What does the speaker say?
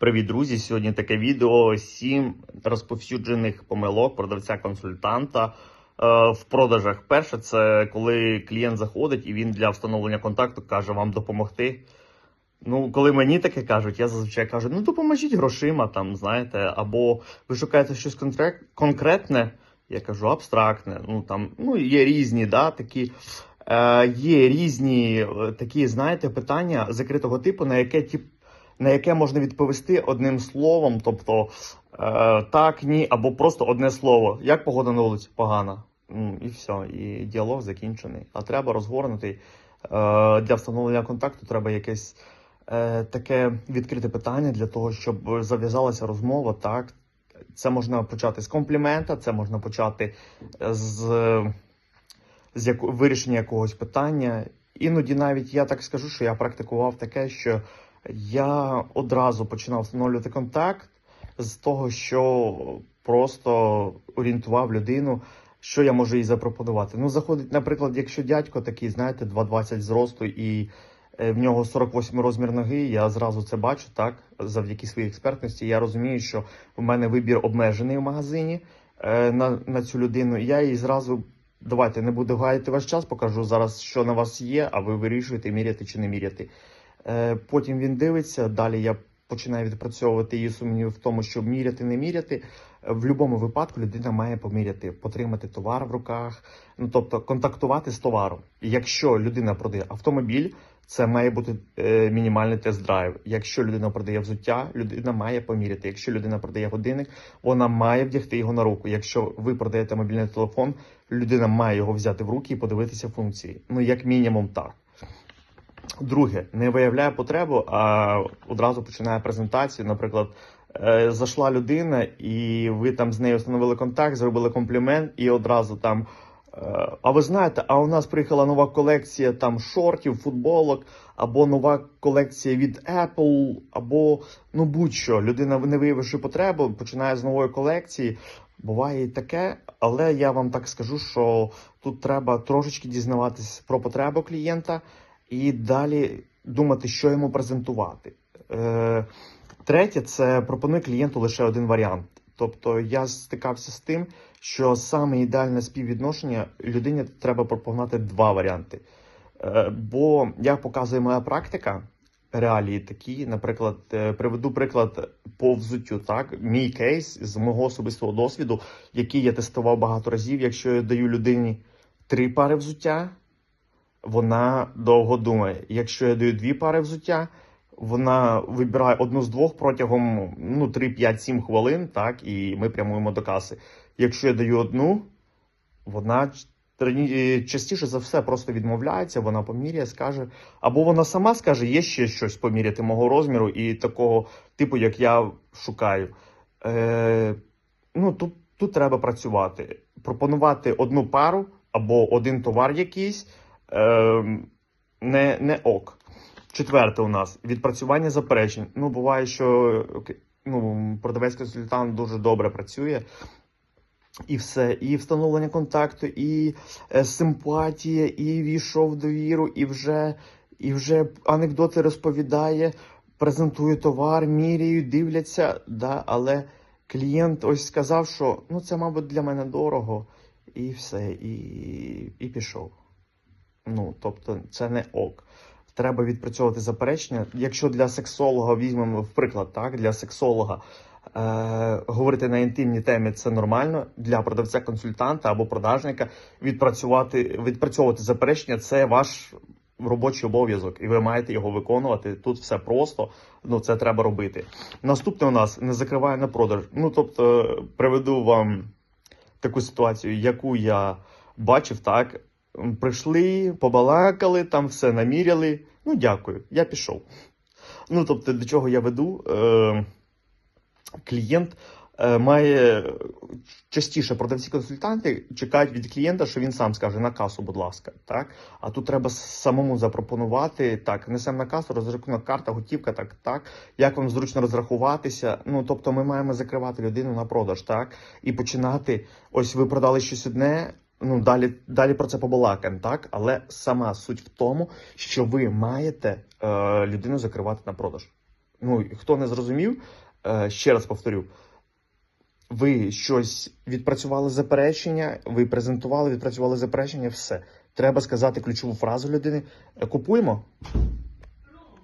Привіт, друзі! Сьогодні таке відео: 7 розповсюджених помилок продавця-консультанта е, в продажах. Перше, це коли клієнт заходить і він для встановлення контакту каже вам допомогти. Ну, коли мені таке кажуть, я зазвичай кажу: ну допоможіть грошима, там, знаєте, або ви шукаєте щось конкретне. Я кажу абстрактне. Ну там ну є різні, да, такі. Е, є різні е, такі, знаєте, питання закритого типу, на яке тип, на яке можна відповісти одним словом, тобто е, так, ні, або просто одне слово. Як погода на вулиці? Погана. І все, і діалог закінчений. А треба розгорнутий. Е, для встановлення контакту треба якесь е, таке відкрите питання для того, щоб зав'язалася розмова. Так, це можна почати з комплімента, це можна почати з, з яко, вирішення якогось питання. Іноді навіть я так скажу, що я практикував таке, що я одразу починав встановлювати контакт з того, що просто орієнтував людину, що я можу їй запропонувати. Ну, заходить, наприклад, якщо дядько такий, знаєте, 2,20 зросту і е, в нього 48 розмір ноги, я зразу це бачу, так, завдяки своїй експертності. Я розумію, що в мене вибір обмежений в магазині е, на, на цю людину. Я їй зразу. Давайте не буду гаяти ваш час, покажу зараз, що на вас є, а ви вирішуєте, міряти чи не міряти. Е, Потім він дивиться. Далі я починаю відпрацьовувати її сумнів в тому, що міряти, не міряти. Е, В будь-якому випадку людина має поміряти, потримати товар в руках, ну тобто контактувати з товаром. Якщо людина продає автомобіль, це має бути е, мінімальний тест-драйв. Якщо людина продає взуття, людина має поміряти. Якщо людина продає годинник, вона має вдягти його на руку. Якщо ви продаєте мобільний телефон, людина має його взяти в руки і подивитися функції. Ну як мінімум, так. Друге, не виявляє потребу, а одразу починає презентацію. Наприклад, е, зайшла людина, і ви там з нею встановили контакт, зробили комплімент, і одразу там. е, А ви знаєте, а у нас приїхала нова колекція там шортів, футболок, або нова колекція від Apple, або ну будь-що. Людина, не виявивши потребу, починає з нової колекції. Буває і таке, але я вам так скажу, що тут треба трошечки дізнаватись про потребу клієнта і далі думати, що йому презентувати. Е, третє, це пропонуй клієнту лише один варіант. Тобто я стикався з тим, що саме ідеальне співвідношення людині треба пропонувати два варіанти. Е, бо як показує моя практика, реалії такі, наприклад, е, приведу приклад по взуттю. Так, мій кейс з мого особистого досвіду, який я тестував багато разів. Якщо я даю людині три пари взуття, вона довго думає. Якщо я даю дві пари взуття, вона вибирає одну з двох протягом ну, 3, 5, 7 хвилин, так, і ми прямуємо до каси. Якщо я даю одну, вона частіше за все просто відмовляється, вона поміряє, скаже, або вона сама скаже, є ще щось поміряти мого розміру і такого типу, як я шукаю. Е, ну, тут, тут треба працювати. Пропонувати одну пару або один товар якийсь е, не, не ок. Четверте у нас відпрацювання заперечень. Ну, буває, що ну, продавець-консультант дуже добре працює. І все, і встановлення контакту, і е, симпатія, і війшов довіру, і вже, і вже анекдоти розповідає, презентує товар, міряють, дивляться. Да, але клієнт ось сказав, що ну це, мабуть, для мене дорого, і все, і, і пішов. Ну, тобто, це не ок. Треба відпрацьовувати заперечення. Якщо для сексолога візьмемо в приклад, так, для сексолога е, говорити на інтимні темі це нормально. Для продавця-консультанта або продажника відпрацювати, відпрацьовувати заперечення це ваш робочий обов'язок, і ви маєте його виконувати. Тут все просто, ну це треба робити. Наступне у нас не закриває на продаж. Ну тобто, приведу вам таку ситуацію, яку я бачив, так. Прийшли, побалакали, там все наміряли. Ну, дякую, я пішов. Ну, тобто, до чого я веду? Е, клієнт е, має частіше продавці-консультанти чекають від клієнта, що він сам скаже на касу, будь ласка. Так? А тут треба самому запропонувати так, несемо на касу, розрахунок карта, готівка, так, так. Як вам зручно розрахуватися? Ну, тобто, ми маємо закривати людину на продаж, так, і починати. Ось ви продали щось одне. Ну, далі, далі про це побалакаємо, так? Але сама суть в тому, що ви маєте е, людину закривати на продаж. Ну, хто не зрозумів, е, ще раз повторю. Ви щось відпрацювали заперечення, ви презентували, відпрацювали заперечення, все. Треба сказати ключову фразу людини. Е, Купуємо.